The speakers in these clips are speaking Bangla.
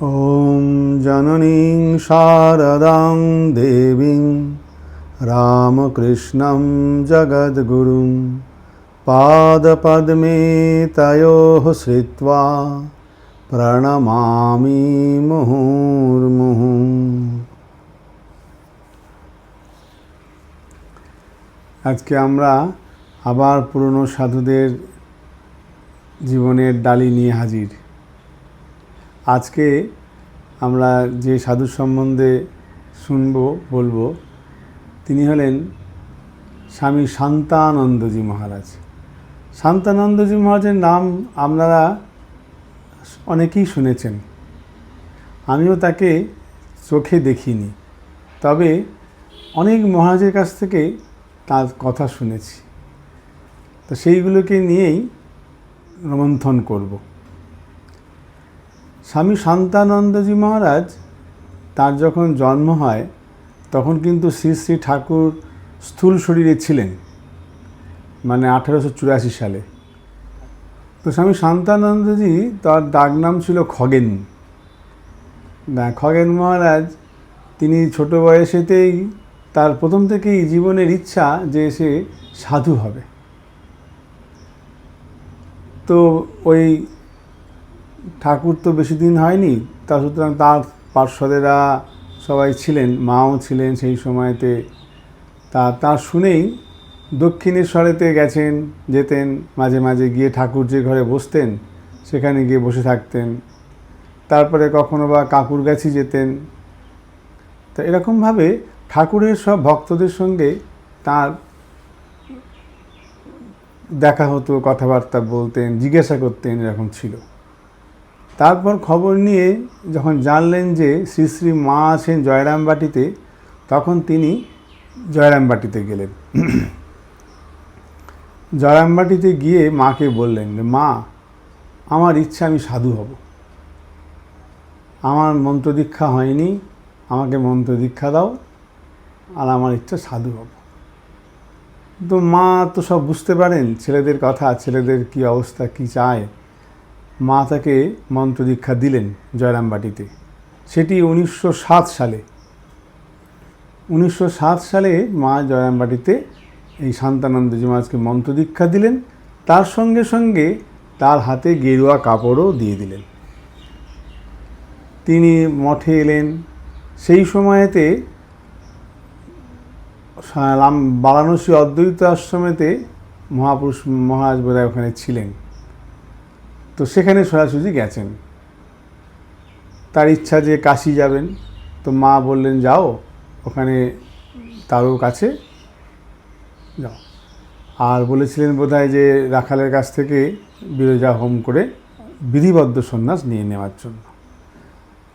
ॐ जननीं शारदां देवीं रामकृष्णं जगद्गुरुं पादपद्मे तयोः श्रित्वा प्रणमामि मुहुर्मुहुः আজকে আমরা আবার পুরনো সাধুদের জীবনের ডালি নিয়ে হাজির আজকে আমরা যে সাধু সম্বন্ধে শুনব, বলব, তিনি হলেন স্বামী শান্তানন্দজি মহারাজ। শান্তানন্দজি মহারাজের নাম আপনারা অনেকেই শুনেছেন। আমিও তাকে চোখে দেখিনি। তবে অনেক মহারাজের কাছ থেকে তার কথা শুনেছি। তো সেইগুলোকে নিয়েই রোমন্থন করব। স্বামী শান্তানন্দজি মহারাজ, তার যখন জন্ম হয়, তখন কিন্তু শ্রী শ্রী ঠাকুর স্থূল শরীরে ছিলেন মানে আঠারোশো চুরাশি সালে। তো স্বামী শান্তানন্দজি, তার ডাক নাম ছিল খগেন। খগেন মহারাজ, তিনি ছোট বয়সেতেই তার প্রথম থেকেই জীবনের ইচ্ছা যে সে সাধু হবে। তো ওই ঠাকুর তো বেশি দিন হয়নি, তা সুতরাং তার পার্শ্বদেরা সবাই ছিলেন, মাও ছিলেন সেই সময়তে। তা তার শুনেই দক্ষিণেশ্বরেতে গেছেন, যেতেন, মাঝে মাঝে গিয়ে ঠাকুর যে ঘরে বসতেন, সেখানে গিয়ে বসে থাকতেন। তারপরে কখনো বা কাকুর গাছি যেতেন। তো এরকমভাবে ঠাকুরের সব ভক্তদের সঙ্গে তার দেখা হতো, কথাবার্তা বলতেন, জিজ্ঞাসা করতেন, এরকম ছিল। তারপর খবর নিয়ে যখন জানলেন যে শ্রী শ্রী মা আছেন জয়রামবাটিতে, তখন তিনি জয়রামবাটিতে গেলেন। জয়রামবাটিতে গিয়ে মাকে বললেন মা, আমার ইচ্ছা আমি সাধু হব। আমার মন্ত্র দীক্ষা হয়নি, আমাকে মন্ত্র দীক্ষা দাও, আর আমার ইচ্ছা সাধু হব। তো মা তো সব বুঝতে পারেন, ছেলেদের কথা, ছেলেদের কি অবস্থা, কি চায়। মা তাকে মন্ত্র দীক্ষা দিলেন জয়রামবাটিতে। সেটি উনিশশো সাত সালে। উনিশশো সাত সালে মা জয়রামবাটিতে এই শান্তানন্দজি মহারাজকে মন্ত্র দীক্ষা দিলেন। তার সঙ্গে সঙ্গে তার হাতে গেরুয়া কাপড়ও দিয়ে দিলেন। তিনি মঠে এলেন। সেই সময়েতে বারাণসী অদ্বৈত আশ্রমেতে মহাপুরুষ মহারাজ বোধহয় ওখানে ছিলেন। তো সেখানে সোজাসুজি গেছেন। তার ইচ্ছা যে কাশি যাবেন, তো মা বললেন, যাও, ওখানে তারও কাছে যাও। আর বলেছিলেন বোধহয় যে রাখালের কাছ থেকে বিরজা হোম করে বিধিবদ্ধ সন্ন্যাস নিয়ে নেওয়ার জন্য।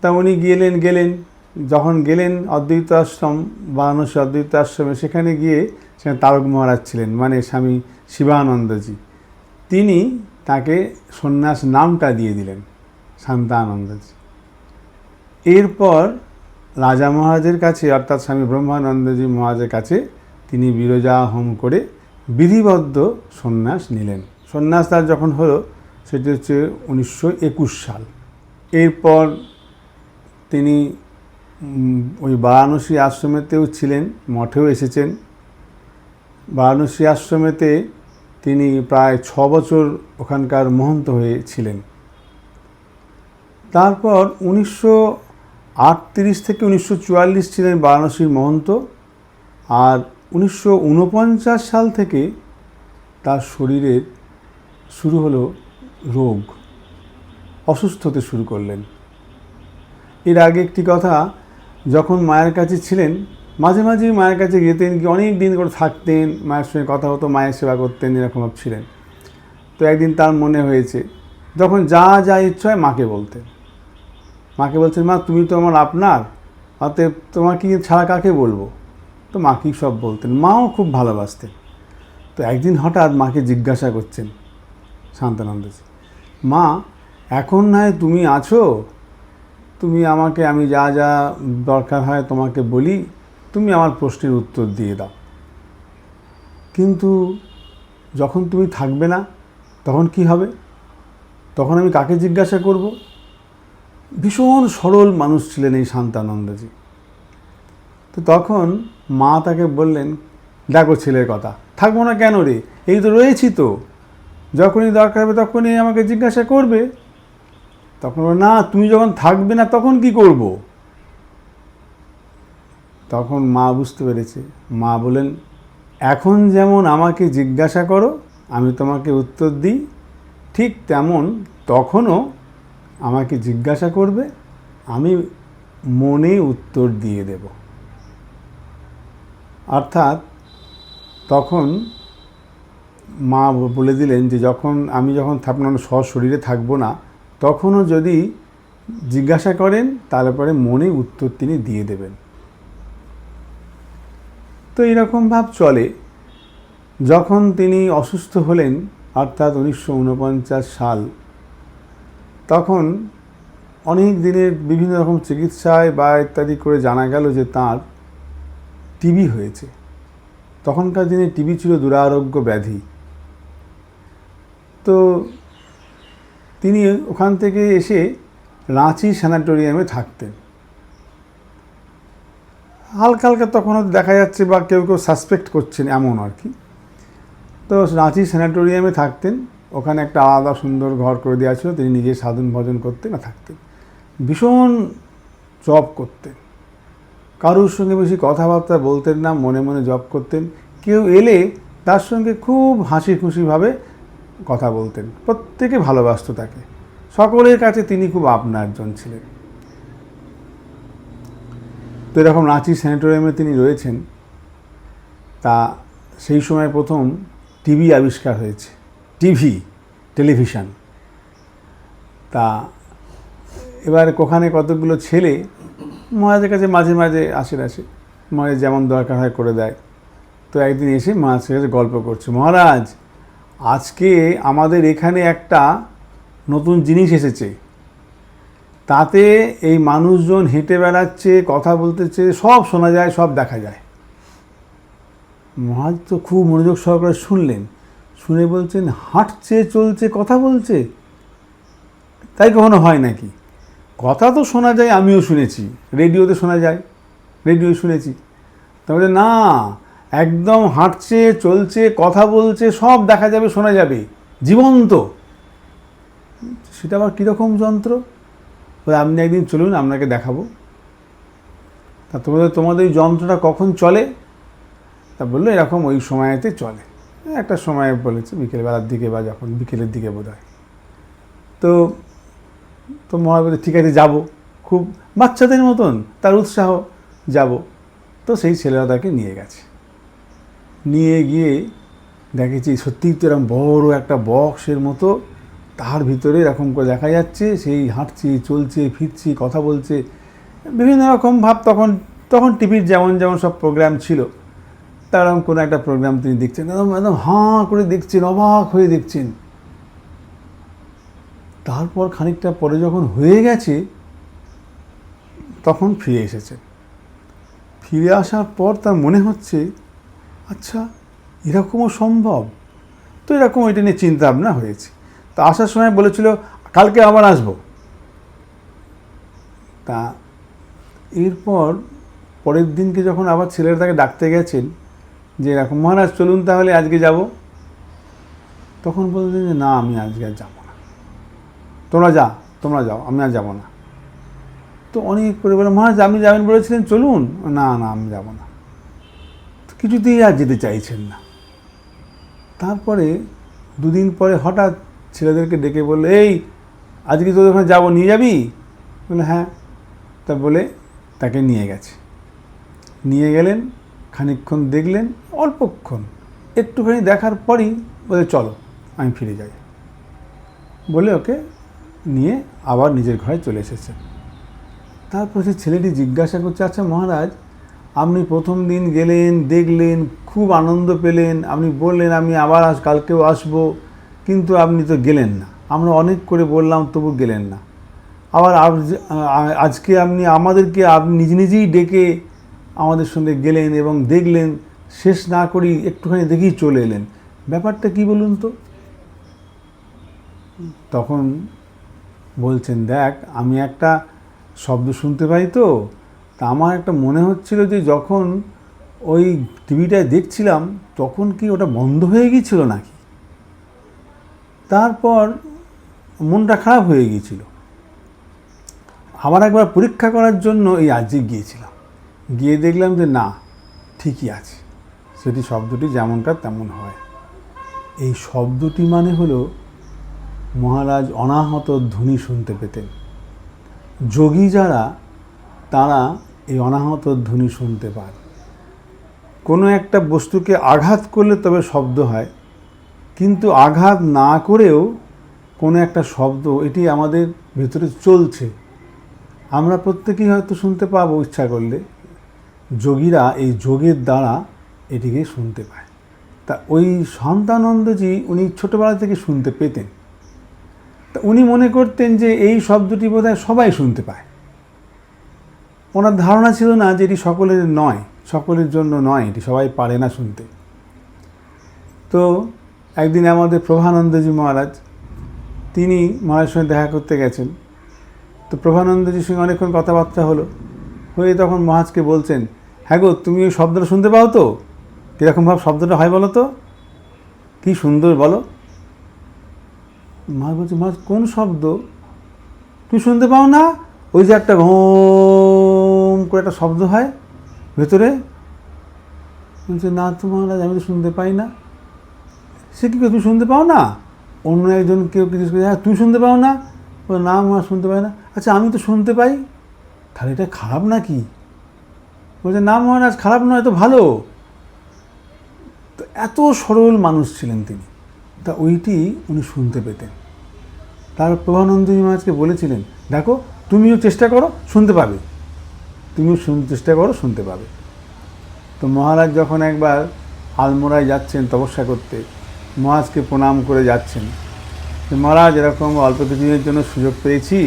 তা উনি গেলেন গেলেন। যখন গেলেন অদ্বৈত আশ্রম, বারাণসী অদ্বৈত আশ্রমে, সেখানে গিয়ে সেখানে তারক মহারাজ ছিলেন মানে স্বামী শিবানন্দজি। তিনি তাকে সন্ন্যাস নামটা দিয়ে দিলেন শান্তানন্দজি এরপর রাজা মহারাজের কাছে, অর্থাৎ স্বামী ব্রহ্মানন্দজি মহারাজের কাছে, তিনি বিরজা হোম করে বিধিবদ্ধ সন্ন্যাস নিলেন। সন্ন্যাস তার যখন হলো, সেটি হচ্ছে উনিশশো একুশ সাল। এরপর তিনি ওই বারাণসী আশ্রমেতেও ছিলেন, মঠেও এসেছেন। বারাণসী আশ্রমেতে তিনি প্রায় ছ বছর ওখানকার মহন্ত হয়েছিলেন তারপর উনিশশো আটত্রিশ থেকে উনিশশো চুয়াল্লিশ ছিলেন বারাণসীর মহন্ত আর উনিশশো উনপঞ্চাশ সাল থেকে তার শরীরের শুরু হলো রোগ অসুস্থ হতে শুরু করলেন। এর আগে একটি কথা, যখন মায়ের কাছে ছিলেন মাঝে মাঝে মায়ের কাছে যেতেন কি অনেক দিন করে থাকতেন, মায়ের সঙ্গে কথা হতো, মায়ের সেবা করতেন, এরকম ছিলেন। তো একদিন তার মনে হয়েছে, যখন যা যা ইচ্ছা হয় মাকে বলতেন। মাকে বলছেন, মা, তুমি তো আমার আপনার, অতএব তোমাকে ছাড়া কাকে বলব? তো মাকেই সব বলতেন, মাও খুব ভালোবাসতেন। তো একদিন হঠাৎ মাকে জিজ্ঞাসা করছেন শান্তানন্দজি মা, এখন নয় তুমি আছো? তুমি আমাকে, আমি যা যা দরকার হয় তোমাকে বলি তুমি আমার প্রশ্নের উত্তর দিয়ে দাও। কিন্তু যখন তুমি থাকবে না, তখন কি হবে? তখন আমি কাকে জিজ্ঞাসা করব? ভীষণ সরল মানুষ ছিলেন এই শান্তানন্দজি। তো তখন মা তাকে বললেন, দেখো ছেলের কথা, থাকব না কেন রে? এই তো রয়েছি তো। যখনই দরকার হবে তখনই আমাকে জিজ্ঞাসা করবে। তখন না, তুমি যখন থাকবে না, তখন কি করব? তখন মা বুঝতে পেরেছে। মা বলেন এখন যেমন আমাকে জিজ্ঞাসা করো, আমি তোমাকে উত্তর দিই, ঠিক তেমন তখনও আমাকে জিজ্ঞাসা করবে, আমি মনে উত্তর দিয়ে দেব। অর্থাৎ তখন মা বলে দিলেন যে, যখন আমি যখন আপনার সশরীরে থাকব না, তখনও যদি জিজ্ঞাসা করেন, তাহলে পরে মনে উত্তর তিনি দিয়ে দেবেন। তো এরকম ভাব চলে। যখন তিনি অসুস্থ হলেন, অর্থাৎ উনিশশো উনপঞ্চাশ সাল, তখন অনেক দিনের বিভিন্ন রকম চিকিৎসায় বা ইত্যাদি করে জানা গেল যে তার টিবি হয়েছে। তখনকার দিনে টিবি ছিল দুরারোগ্য ব্যাধি। তো তিনি ওখান থেকে এসে রাঁচি স্যানাটোরিয়ামে থাকতেন। হালকা হালকা তখনও দেখা যাচ্ছে বা কেউ কেউ সাসপেক্ট করছেন এমন আর কি। তো রাঁচি স্যানাটোরিয়ামে থাকতেন, ওখানে একটা আলাদা সুন্দর ঘর করে দেওয়া ছিল, তিনি নিজে সাধন ভজন করতেন না থাকতেন। ভীষণ জব করতেন। কারোর সঙ্গে বেশি কথাবার্তা বলতেন না, মনে মনে জব করতেন। কেউ এলে তার সঙ্গে খুব হাসি খুশিভাবে কথা বলতেন। প্রত্যেকে ভালোবাসত তাকে। সকলের কাছে তিনি খুব আপনার আপনারজন ছিলেন। তো এরকম রাঁচি স্যানিটোরিয়ামে তিনি রয়েছেন, তা সেই সময় প্রথম টিভি আবিষ্কার হয়েছে। TV, television. তা এবার ওখানে কতগুলো ছেলে, মহারাজের কাছে মাঝে মাঝে আসে আসে মহারাজ যেমন দরকার হয় করে দেয়। তো একদিন এসে মহারাজের কাছে গল্প করছে, মহারাজ, আজকে আমাদের এখানে একটা নতুন জিনিস এসেছে। তাতে এই মানুষজন হেঁটে বেড়াচ্ছে, কথা বলতেছে, সব শোনা যায়, সব দেখা যায়। মহারাজ তো খুব মনোযোগ সহকারে শুনলেন। শুনে বলছেন, হাঁটছে, চলছে, কথা বলছে? তাই কখনো হয় নাকি? কথা তো শোনা যায়, আমিও শুনেছি। রেডিওতে শোনা যায় রেডিও শুনেছি। তাহলে না, একদম হাঁটছে, চলছে, কথা বলছে, সব দেখা যাবে, শোনা যাবে। জীবন্ত। সেটা আবার কীরকম যন্ত্র? বলে, আপনি একদিন চলুন, আপনাকে দেখাবো। তা তোমাদের তোমাদের ওই যন্ত্রটা কখন চলে? তা বলল, এরকম ওই সময়তে চলে। একটা সময় বলেছে, বিকেলবেলার দিকে বা যখন বিকেলের দিকে বোধ হয় তো তো মহাবীর ঠিক আছে, যাব। খুব বাচ্চাদের মতন, তার উৎসাহ, যাব। তো সেই ছেলেরা তাকে নিয়ে গেছে। নিয়ে গিয়ে দেখেছি, সত্যিই তো এরকম বড় একটা বক্সের মতো তার ভিতরে এরকম করে দেখা যাচ্ছে, সেই হাঁটছে, চলছে, ফিরছে, কথা বলছে, বিভিন্ন রকম ভাব তখন তখন টিভির যেমন যেমন সব প্রোগ্রাম ছিল, তারকম কোনো একটা প্রোগ্রাম তিনি দেখছেন, একদম একদম হাঁ করে দেখছেন, অবাক হয়ে দেখছেন। তারপর খানিকটা পরে যখন হয়ে গেছে, তখন ফিরে এসেছে। ফিরে আসার পর তার মনে হচ্ছে আচ্ছা এরকমও সম্ভব। তো এরকম এটা নিয়ে চিন্তা ভাবনা হয়েছে। তা আসার সময় বলেছিল, কালকে আবার আসব। তা এরপর পরের দিনকে যখন আবার ছেলেরা তাকে ডাকতে গেছেন, যে এরকম, মহারাজ, চলুন তাহলে, আজকে যাব। তখন বললেন যে, না, আমি আজকে আর যাব না। তোমরা যা, তোমরা যাও, আমি আর যাব না। তো অনেক করে বলে, মহারাজ, আপনি যাবেন বলেছিলেন, চলুন? না না, আমি যাব না। কিছুতেই আর যেতে চাইছেন না। তারপরে দুদিন পরে হঠাৎ ছেলেদেরকে ডেকে বলল, এই, আজকে তোদের ওখানে যাব, নিয়ে যাবি? বলে হ্যাঁ। তা বলে তাকে নিয়ে গেছে। নিয়ে গেলেন, খানিকক্ষণ দেখলেন, অল্পক্ষণ। একটুখানি দেখার পরই বলে, চলো, আমি ফিরে যাই। বলে ওকে নিয়ে আবার নিজের ঘরে চলে এসেছে। তারপর সে ছেলেটি জিজ্ঞাসা করছে আচ্ছা মহারাজ, আপনি প্রথম দিন গেলেন, দেখলেন, খুব আনন্দ পেলেন। আপনি বললেন, আমি আবার আস কালকেও আসব। কিন্তু আপনি তো গেলেন না। আমরা অনেক করে বললাম, তবু গেলেন না। আবার আজকে আপনি আমাদেরকে আপনি নিজে নিজেই ডেকে আমাদের সঙ্গে গেলেন এবং দেখলেন, শেষ না করেই একটুখানি দেখেই চলে এলেন। ব্যাপারটা কি বলুন তো? তখন বলছেন, দেখ, আমি একটা শব্দ শুনতে পাই তো। তা আমার একটা মনে হচ্ছিল যে যখন ওই টিভিটায় দেখছিলাম, তখন কি ওটা বন্ধ হয়ে গিয়েছিল নাকি? তারপর মনটা খারাপ হয়ে গিয়েছিল। আবার একবার পরীক্ষা করার জন্য এই আজকে গিয়েছিলাম। গিয়ে দেখলাম যে না, ঠিকই আছে। সেটি শব্দটি যেমনকার তেমন হয়। এই শব্দটি মানে হলো, মহারাজ অনাহত ধ্বনি শুনতে পেতেন। যোগী যারা, তারা এই অনাহত ধ্বনি শুনতে পান। কোনো একটা বস্তুকে আঘাত করলে তবে শব্দ হয়। কিন্তু আঘাত না করেও কোনো একটা শব্দ, এটি আমাদের ভেতরে চলছে। আমরা প্রত্যেকেই হয়তো শুনতে পাবো ইচ্ছা করলে। যোগীরা এই যোগের দ্বারা এটিকে শুনতে পায়। তা ওই সন্তানন্দজি উনি ছোটোবেলা থেকে শুনতে পেতেন। তা উনি মনে করতেন যে এই শব্দটি বোধহয় সবাই শুনতে পায়। ওনার ধারণা ছিল না যে এটি সকলের নয়, সকলের জন্য নয়, এটি সবাই পারে না শুনতে। তো একদিন আমাদের প্রভানন্দজি মহারাজ, তিনি মহারাজের সঙ্গে দেখা করতে গেছেন। তো প্রভানন্দজির সঙ্গে অনেকক্ষণ কথাবার্তা হলো। হয়ে তখন মহাজকে বলছেন হ্যাঁ গো, তুমি ওই শব্দটা শুনতে পাও তো? কীরকমভাবে শব্দটা হয় বলো তো? কী সুন্দর বলো? মা বলছে মা কোন শব্দ? তুমি শুনতে পাও না? ওই যে একটা ঘোম করে একটা শব্দ হয় ভেতরে? বলছে, না তো মহারাজ, আমি তো শুনতে পাই না। সে কী তুমি শুনতে পাও না? অন্য একজন কেউ কিছু হ্যাঁ তুই শুনতে পাও না? না, মা, শুনতে পাই না। আচ্ছা আমি তো শুনতে পাই। তাহলে এটা খারাপ নাকি? বলছে, না, মহারাজ খারাপ নয়, তো ভালো। তো এত সরল মানুষ ছিলেন তিনি। তা ওইটি উনি শুনতে পেতেন। তার প্রভানন্দী মহারাজকে বলেছিলেন, দেখো, তুমিও চেষ্টা করো, শুনতে পাবে। তুমিও চেষ্টা করো, শুনতে পাবে। তো মহারাজ যখন একবার আলমোড়ায় যাচ্ছেন তপস্যা করতে মহারাজকে প্রণাম করে যাচ্ছেন। মহারাজ, এরকম অল্প কিছুদিনের জন্য সুযোগ পেয়েছি,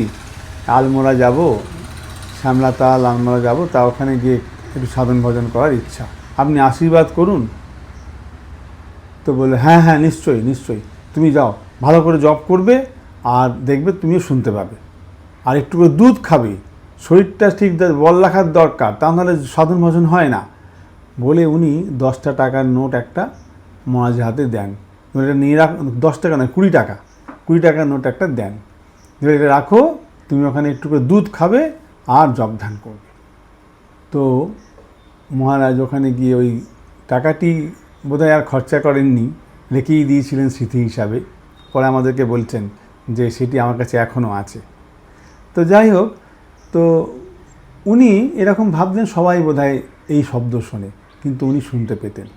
আলমোড়া যাব শ্যামলাতাল আলমোড়া যাব, তা ওখানে গিয়ে একটু সাধন ভজন করার ইচ্ছা। আপনি আশীর্বাদ করুন। তো বলে হ্যাঁ হ্যাঁ নিশ্চয়ই নিশ্চয়ই, তুমি যাও, ভালো করে জব করবে আর দেখবে তুমিও শুনতে পাবে। আর একটু করে দুধ খাবে, শরীরটা ঠিক বল রাখার দরকার, তা নাহলে সাধন ভজন হয় না। বলে উনি দশটা টাকার নোট একটা মহারাজের হাতে দেন। এটা নিয়ে রাখ, দশ টাকা নয়, কুড়ি টাকা। কুড়ি টাকার নোট একটা দেন। এটা রাখো, তুমি ওখানে একটু করে দুধ খাবে আর জব ধ্যান করবে। তো মহারাজ ওখানে গিয়ে ওই টাকাটি বোধহয় আর খরচা করেননি, রেখেই দিয়েছিলেন স্মৃতি হিসাবে। পরে আমাদেরকে বলছেন যে সেটি আমার কাছে এখনও আছে। তো যাই হোক, তো উনি এরকম ভাবলেন সবাই বোধহয় এই শব্দ শোনে, কিন্তু উনি শুনতে পেতেন।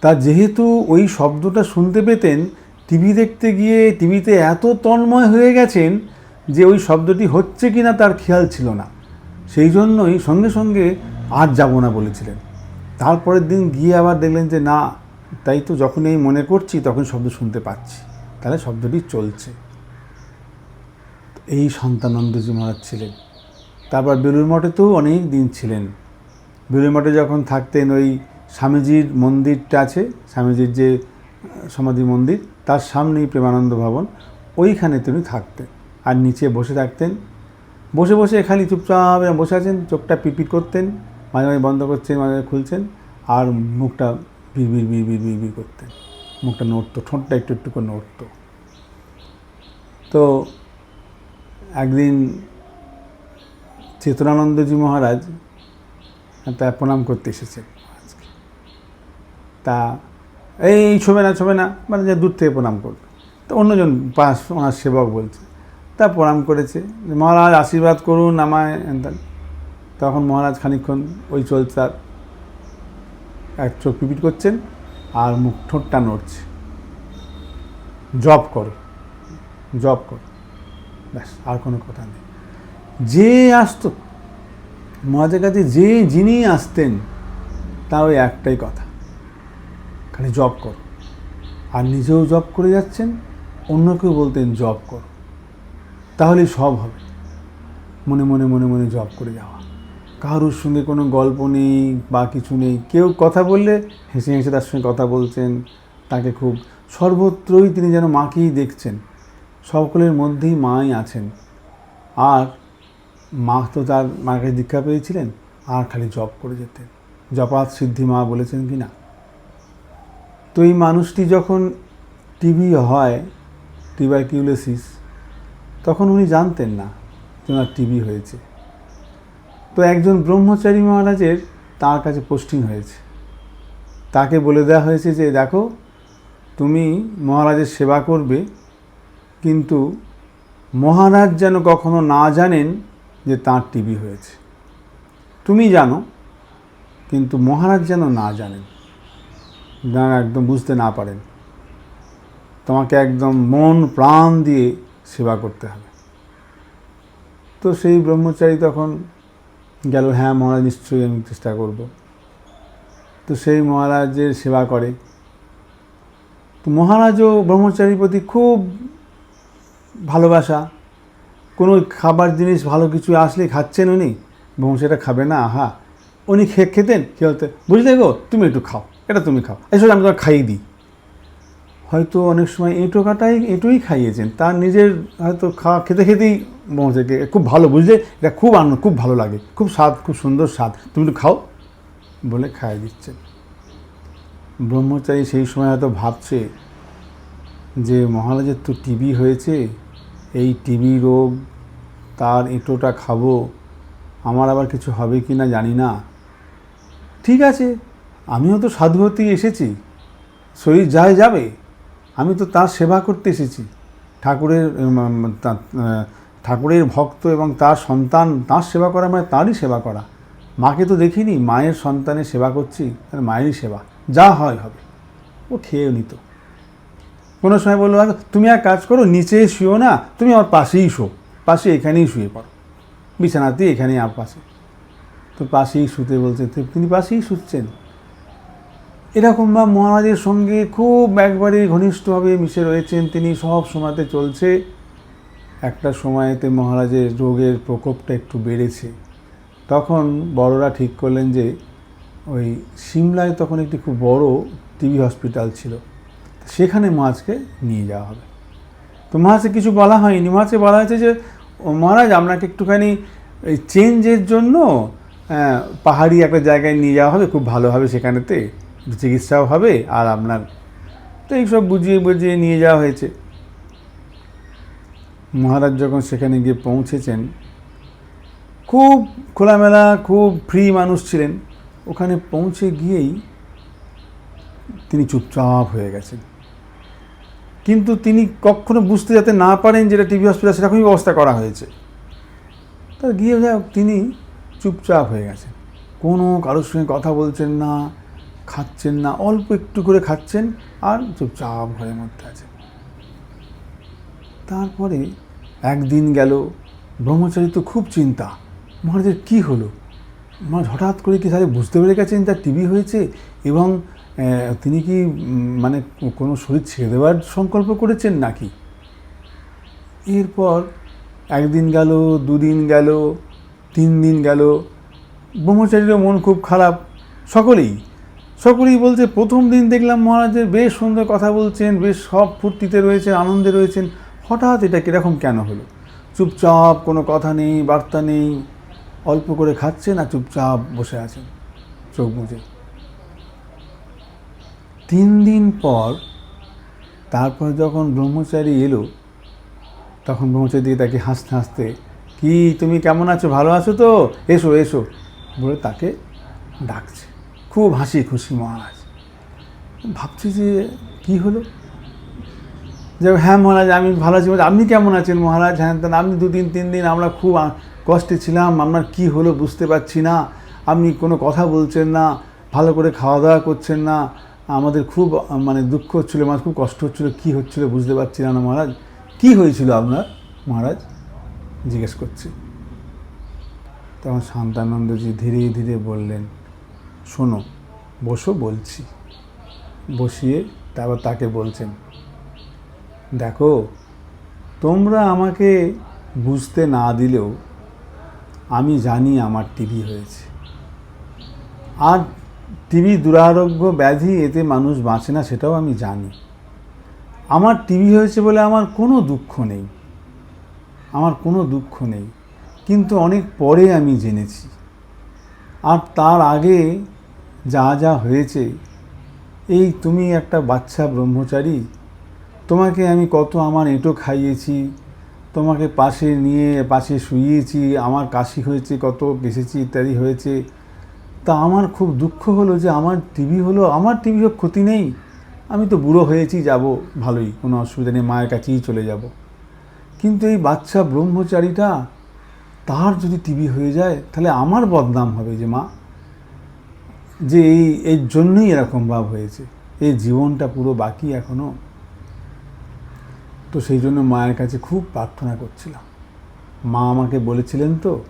তা যেহেতু ওই শব্দটা শুনতে পেতেন, টিভি দেখতে গিয়ে টিভিতে এত তন্ময় হয়ে গেছেন যে ওই শব্দটি হচ্ছে কি না তার খেয়াল ছিল না। সেই জন্যই সঙ্গে সঙ্গে আর যাব না বলেছিলেন। তারপরের দিন গিয়ে আবার দেখলেন যে, না, তাই তো যখন এই মনে করছি, তখন শব্দ শুনতে পাচ্ছি। তাহলে শব্দটি চলছে। এই সন্তানন্দজি মহারাজ ছিলেন। তারপর বেলুর মঠেতেও অনেক দিন ছিলেন। বেলুর মঠে যখন থাকতেন, ওই স্বামীজির মন্দিরটা আছে, স্বামীজির যে, সমাধি মন্দির, তার সামনেই প্রেমানন্দ ভবন, ওইখানে তিনি থাকতেন। আর নিচে বসে থাকতেন। বসে বসে খালি চুপচাপ বসে আছেন, চোখটা পিপিট করতেন, মাঝে মাঝে বন্ধ করছেন, মাঝে মাঝে খুলছেন, আর মুখটা বিড় বিড় বিড় বিড় করতেন। মুখটা নড়তো, ঠোঁটটা একটু একটু করে নড়তো। তো একদিন চেতনানন্দজি মহারাজ তা প্রণাম করতে এসেছেন। তা, এই ছবে না ছবে না। মানে যে দূর থেকে প্রণাম করবে তো অন্যজন পাশ ওনার সেবক বলছে। তা প্রণাম করেছে। মহারাজ, আশীর্বাদ করুন আমায়। তখন মহারাজ খানিকক্ষণ ওই চলছে আর এক চোখ পিপিট করছেন আর মুখ ঠোঁটটা নড়ছে। জব করো জব করো। ব্যাস, আর কোনো কথা নেই। যে আসতো, মহারাজের কাছে যে যিনি আসতেন তা ওই একটাই কথা। খালি জব করো। আর নিজেও জব করে যাচ্ছেন অন্যকেও বলতেন জব করো। তাহলেই সব হবে। মনে মনে মনে মনে জব করে যাওয়া। কারোর সঙ্গে কোনো গল্প নেই বা কিছু নেই। কেউ কথা বললে হেসে হেসে তার সঙ্গে কথা বলছেন। তাকে খুব সর্বত্রই তিনি যেন মাকেই দেখছেন। সকলের মধ্যেই মাই আছেন। আর মা তো তার মার কাছে দীক্ষা পেয়েছিলেন। আর খালি জব করে যেতেন। জপাত সিদ্ধি মা বলেছেন কি না? তো এই মানুষটি যখন টিবি হয় টিবারকিউলোসিস তখন উনি জানতেন না যে ওনার টিবি হয়েছে। তো একজন ব্রহ্মচারী মহারাজের তার কাছে পোস্টিং হয়েছে। তাকে বলে দেওয়া হয়েছে যে, দেখো, তুমি মহারাজের সেবা করবে, কিন্তু মহারাজ যেন কখনো না জানেন যে তাঁর টিবি হয়েছে। তুমি জানো, কিন্তু মহারাজ যেন না জানেন। যেন একদম বুঝতে না পারেন, তোমাকে একদম মন, প্রাণ দিয়ে সেবা করতে হবে। তো সেই ব্রহ্মচারী তখন গেল হ্যাঁ মহারাজ, নিশ্চয়ই আমি চেষ্টা করব। তো সেই মহারাজের সেবা করে। তো মহারাজও ব্রহ্মচারীর প্রতি খুব ভালোবাসা। কোনো খাবার জিনিস ভালো কিছু আসলে খাচ্ছেন উনি? ব্রহ্মচারীটা খাবে না, আহা। উনি খে, খেতেন? কী হতে বুঝলে গো, তুমি একটু খাও। এটা তুমি খাও। এসব আমি তোমাকে খাইয়ে দিই। হয়তো অনেক সময় এঁটো কাটাই, এঁটোই খাইয়েছেন। তার নিজের হয়তো খাওয়া খেতে খেতেই ব্রহ্মচারীকে খুব ভালো, বুঝলে? এটা খুব আনন্দ, খুব ভালো লাগে। খুব স্বাদ, খুব সুন্দর স্বাদ। তুমি একটু খাও বলে খাইয়ে দিচ্ছেন ব্রহ্মচারী সেই সময় হয়তো ভাবছে যে, মহারাজের তো টিবি হয়েছে, এই টিবি রোগ, তার এঁটোটা খাব, আমার আবার কিছু হবে কি না জানি না। ঠিক আছে আমিও তো সাধু এসেছি। শরীর যায় যাবে আমি তো তার সেবা করতে এসেছি। ঠাকুরের ঠাকুরের ভক্ত এবং তার সন্তান তার সেবা করা মানে তারই সেবা করা। মাকে তো দেখিনি মায়ের সন্তানের সেবা করছি তার মায়েরই সেবা। যা হয় হবে ও খেয়েও নিত। কোনো সময় বলল "আচ্ছা, তুমি এক কাজ করো নিচে শুও না তুমি আমার পাশেই শো পাশে এখানেই শুয়ে পড়ো। বিছানাতে এখানেই আমার পাশে। তো পাশেই শুতে বলছে তিনি পাশেই শুচ্ছেন? এরকম বা মহারাজের সঙ্গে খুব একবারে ঘনিষ্ঠভাবে মিশে রয়েছেন, তিনি সব সময়তে চলছে। একটা সময়তে মহারাজের রোগের প্রকোপটা একটু বেড়েছে। তখন বড়রা ঠিক করলেন যে, ওই সিমলায় তখন একটি খুব বড় টিবি হসপিটাল ছিল। সেখানে মহারাজকে নিয়ে যাওয়া হবে। তো মহারাজকে কিছু বলা হয়নি। মহারাজকে বলা হয়েছে যে মহারাজ, আপনাকে একটুখানি চেঞ্জের জন্য পাহাড়ি একটা জায়গায় নিয়ে যাওয়া হবে, খুব ভালো হবে সেখানেতে। চিকিৎসাও হবে আর আপনার তো এইসব বুঝিয়ে বুঝিয়ে নিয়ে যাওয়া হয়েছে। মহারাজ যখন সেখানে গিয়ে পৌঁছেছেন, খুব খোলামেলা, খুব ফ্রি মানুষ ছিলেন। ওখানে পৌঁছে গিয়েই তিনি চুপচাপ হয়ে গেছেন। কিন্তু তিনি কখনো বুঝতে যাতে না পারেন যেটা টিভি হসপিটাল, সেরকমই ব্যবস্থা করা হয়েছে। তা গিয়ে তিনি চুপচাপ হয়ে গেছেন। কোনো কারোর সঙ্গে কথা বলছেন না খাচ্ছেন না, অল্প একটু করে খাচ্ছেন আর চুপচাপ ঘরের মধ্যে আছেন। তারপরে একদিন গেল, ব্রহ্মচারী তো খুব চিন্তা, মহারাজের কী হলো? মহারাজ হঠাৎ করে কি তাহলে বুঝতে পেরে গেছেন তার টিবি হয়েছে এবং তিনি কি মানে কোনো শরীর ছেড়ে দেওয়ার সংকল্প করেছেন নাকি? এরপর একদিন গেল, দুদিন গেল, তিন দিন গেল, ব্রহ্মচারীরও মন খুব খারাপ, সকলেই সকলেই বলছে, প্রথম দিন দেখলাম মহারাজের বেশ সুন্দর কথা বলছেন, বেশ সব ফুর্তিতে রয়েছেন, আনন্দে রয়েছেন। হঠাৎ এটা কীরকম কেন হলো? চুপচাপ কোনো কথা নেই, বার্তা নেই, অল্প করে খাচ্ছেন আর চুপচাপ বসে আছেন, চোখ মুজে। তিন দিন পর তারপর যখন ব্রহ্মচারী এলো, তখন ব্রহ্মচারী দিকে তাকে হাসতে হাসতে, কি, তুমি কেমন আছো? ভালো আছো তো? এসো এসো। বলে তাকে ডাকছে। খুব হাসি খুশি মহারাজ। ভাবছি যে কি হলো? যে হ্যাঁ মহারাজ, আমি ভালো আছি আপনি কেমন আছেন মহারাজ? হ্যাঁ আপনি দুদিন, তিন দিন আমরা খুব কষ্টে ছিলাম। আপনার কি হলো বুঝতে পারছি না। আপনি কোনো কথা বলছেন না, ভালো করে খাওয়া দাওয়া করছেন না। আমাদের খুব মানে দুঃখ হচ্ছিল, আমার খুব কষ্ট হচ্ছিল। কী হচ্ছিল বুঝতে পারছি না মহারাজ। কী হয়েছিল আপনার মহারাজ? জিজ্ঞেস করছি। তখন শান্তানন্দজি ধীরে ধীরে বললেন শোনো, বসো বলছি। বসিয়ে তারপর তাকে বলছেন, দেখো, তোমরা আমাকে বুঝতে না দিলেও আমি জানি আমার টিভি হয়েছে। আর টিভি দুরারোগ্য ব্যাধি এতে মানুষ বাঁচে না, সেটাও আমি জানি। আমার টিভি হয়েছে বলে আমার কোনো দুঃখ নেই। আমার কোনো দুঃখ নেই। কিন্তু অনেক পরে আমি জেনেছি। আর তার আগে যা যা হয়েছে, এই তুমি একটা বাচ্চা ব্রহ্মচারী, তোমাকে আমি কত আমার এঁটো খাইয়েছি, তোমাকে পাশে নিয়ে পাশে শুইয়েছি, আমার কাশি হয়েছে, কত কেসেছি ইত্যাদি হয়েছে। তা আমার খুব দুঃখ হলো যে আমার টিভি হলো, আমার টিভি হোক ক্ষতি নেই, আমি তো বুড়ো হয়েছি, যাব ভালোই, কোনো অসুবিধা নেই, মায়ের কাছেই চলে যাব। কিন্তু এই বাচ্চা ব্রহ্মচারীটা তার যদি টিভি হয়ে যায়, তাহলে আমার বদনাম হবে যে মা, যে এই, এর জন্যই এরকম ভাব হয়েছে। এই জীবনটা পুরো বাকি এখনও। তো সেই জন্য মায়ের কাছে খুব প্রার্থনা করছিলাম। মা আমাকে বলেছিলেন তো,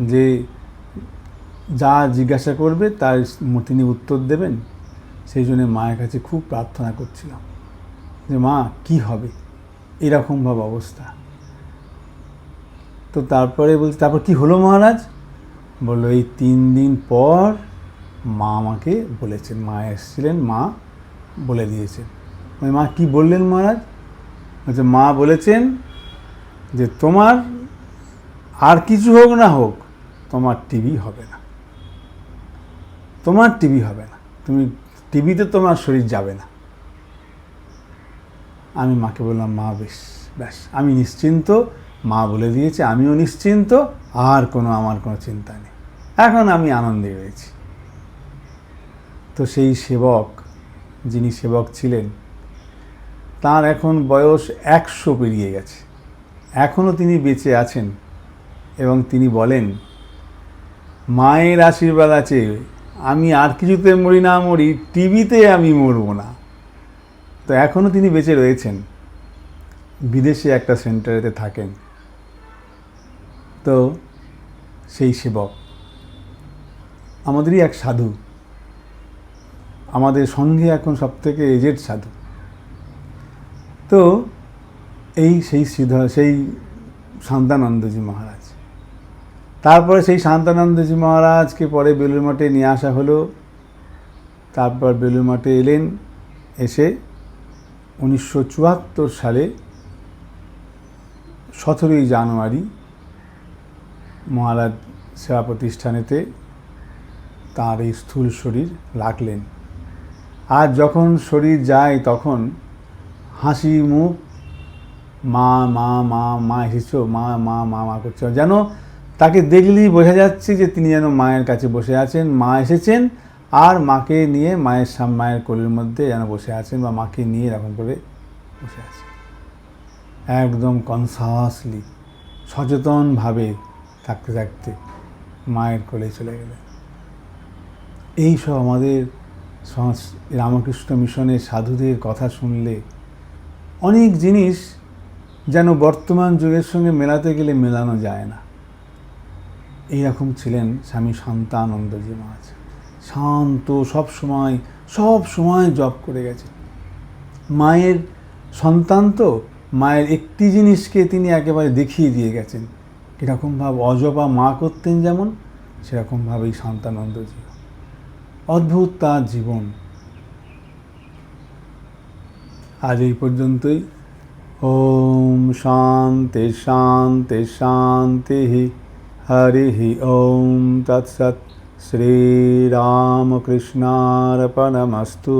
যে যা জিজ্ঞাসা করবে তার তিনি উত্তর দেবেন। সেই জন্য মায়ের কাছে খুব প্রার্থনা করছিলাম। যে মা, কি হবে? এরকমভাবে অবস্থা। তো তারপরে বলছি, তারপর কি হলো মহারাজ? বলল, এই তিন দিন পর মা আমাকে বলেছেন, মা এসেছিলেন, মা বলে দিয়েছেন। ওই মা কি বললেন মহারাজ? আচ্ছা মা বলেছেন যে তোমার আর কিছু হোক না হোক, তোমার টিভি হবে না। তোমার টিভি হবে না। তুমি টিভিতে তোমার শরীর যাবে না। আমি মাকে বললাম, মা, বেশ ব্যাস আমি নিশ্চিন্ত মা বলে দিয়েছে, আমিও নিশ্চিন্ত, আর কোনো আমার কোনো চিন্তা নেই। এখন আমি আনন্দে রয়েছি। তো সেই সেবক, যিনি সেবক ছিলেন, তার এখন বয়স একশো পেরিয়ে গেছে। এখনও তিনি বেঁচে আছেন এবং তিনি বলেন, মায়ের আশীর্বাদ আছে, আমি আর কিছুতে মরি না, মরি টিভিতে আমি মরব না। তো এখনও তিনি বেঁচে রয়েছেন। বিদেশে একটা সেন্টারেতে থাকেন। তো সেই সেবক। আমাদেরই এক সাধু। আমাদের সঙ্গে এখন সব থেকে এজেড সাধু। তো এই সেই সিধা, সেই শান্তানন্দজি মহারাজ। তারপরে সেই শান্তানন্দজি মহারাজকে পরে বেলুর মাঠে নিয়ে আসা হলো। তারপর বেলুর মাঠে এলেন, এসে উনিশশো চুয়াত্তর সালে সতেরোই জানুয়ারি মহারাজ সেবা প্রতিষ্ঠানেতে তার এই স্থূল শরীর রাখলেন। আর যখন শরীর যায় তখন হাসি মুখ, মা মা মা মা এসেছ, মা মা মা মা করছে। যেন তাকে দেখলেই বোঝা যাচ্ছে যে তিনি যেন মায়ের কাছে বসে আছেন, মা এসেছেন, আর মাকে নিয়ে মায়ের সাম, মায়ের কোলের মধ্যে যেন বসে আছেন বা মাকে নিয়ে এরকম করে বসে আছেন। একদম কনসাসলি, সচেতনভাবে থাকতে থাকতে মায়ের কোলে চলে গেলেন এই সব আমাদের রামকৃষ্ণ মিশনের সাধুদের কথা শুনলে অনেক জিনিস যেন বর্তমান যুগের সঙ্গে মেলাতে গেলে মেলানো যায় না। এইরকম ছিলেন স্বামী শান্তানন্দজি মহারাজ। শান্ত, সব সময় সব সময় জব করে গেছেন। মায়ের সন্তান তো, মায়ের একটি জিনিসকে তিনি একেবারে দেখিয়ে দিয়ে গেছেন। কীরকমভাবে অজপা মা করতেন যেমন সেরকমভাবেই শান্তানন্দজি অদ্ভুত তার জীবন। আজ এই পর্যন্তই। ওম শান্তি শান্তি শান্তি হরি ওম তৎসৎ। শ্রীরামকৃষ্ণার্পণমস্তু।